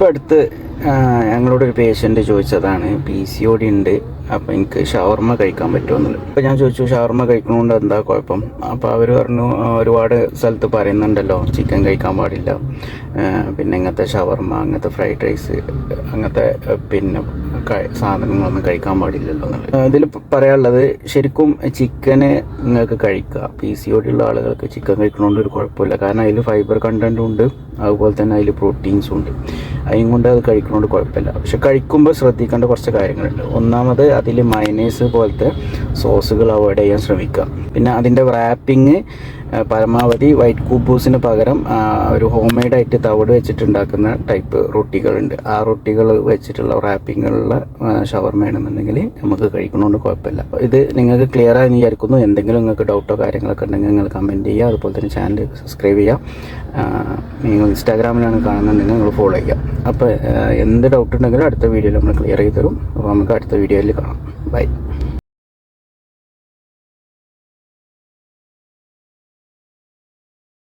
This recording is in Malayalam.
ഇപ്പം അടുത്ത് ഞങ്ങളോട് ഒരു പേഷ്യന്റ് ചോദിച്ചതാണ് പി സി ഒ ഡി ഉണ്ട് അപ്പോൾ എനിക്ക് ഷവർമ്മ കഴിക്കാൻ പറ്റുമെന്നുള്ളത്. അപ്പോൾ ഞാൻ ചോദിച്ചു ഷവർമ്മ കഴിക്കണോണ്ട് എന്താ കുഴപ്പം? അപ്പോൾ അവർ പറഞ്ഞു ഒരുപാട് സ്ഥലത്ത് പറയുന്നുണ്ടല്ലോ ചിക്കൻ കഴിക്കാൻ പാടില്ല പിന്നെ ഇങ്ങനത്തെ ഷവർമ്മ അങ്ങനത്തെ ഫ്രൈഡ് റൈസ് അങ്ങനത്തെ പിന്നെ സാധനങ്ങളൊന്നും കഴിക്കാൻ പാടില്ലല്ലോ എന്നുള്ളത്. ഇതിൽ പറയാനുള്ളത് ശരിക്കും ചിക്കന് നിങ്ങൾക്ക് കഴിക്കുക പി സി ഒ ഡി ഉള്ള ആളുകൾക്ക് ചിക്കൻ കഴിക്കണോണ്ട് ഒരു കുഴപ്പമില്ല. കാരണം അതിൽ ഫൈബർ കണ്ടന്റും ഉണ്ട് അതുപോലെ തന്നെ അതിൽ പ്രോട്ടീൻസും ഉണ്ട്. അതിനും കൊണ്ട് അത് കഴിക്കുന്നതുകൊണ്ട് കുഴപ്പമില്ല. പക്ഷെ കഴിക്കുമ്പോൾ ശ്രദ്ധിക്കേണ്ട കുറച്ച് കാര്യങ്ങളുണ്ട്. ഒന്നാമത് അതിൽ മയനേസ് പോലത്തെ സോസുകൾ അവോയ്ഡ് ചെയ്യാൻ ശ്രമിക്കുക. പിന്നെ അതിന്റെ റാപ്പിംഗ് പരമാവധി വൈറ്റ് കൂബൂസിന് പകരം ഒരു ഹോം മെയ്ഡ് ആയിട്ട് തവിട് വെച്ചിട്ടുണ്ടാക്കുന്ന ടൈപ്പ് റൊട്ടികളുണ്ട്. ആ റൊട്ടികൾ വെച്ചിട്ടുള്ള റാപ്പിങ്ങുള്ള ഷവർമയാണെന്നുണ്ടെങ്കിൽ നമുക്ക് കഴിക്കണോണ്ട് കുഴപ്പമില്ല. ഇത് നിങ്ങൾക്ക് ക്ലിയർ ആയി വിചാരിക്കുന്നു. എന്തെങ്കിലും നിങ്ങൾക്ക് ഡൗട്ടോ കാര്യങ്ങളൊക്കെ ഉണ്ടെങ്കിൽ നിങ്ങൾ കമന്റ് ചെയ്യുക. അതുപോലെ തന്നെ ചാനൽ സബ്സ്ക്രൈബ് ചെയ്യുക. നിങ്ങൾ ഇൻസ്റ്റാഗ്രാമിലാണ് കാണുന്നുണ്ടെങ്കിൽ നിങ്ങൾ ഫോളോ ചെയ്യുക. അപ്പോൾ എന്ത് ഡൗട്ട് ഉണ്ടെങ്കിലും അടുത്ത വീഡിയോയിൽ നമ്മൾ ക്ലിയർ ചെയ്ത് തരും. അപ്പോൾ നമുക്ക് അടുത്ത വീഡിയോയിൽ കാണാം. ബൈ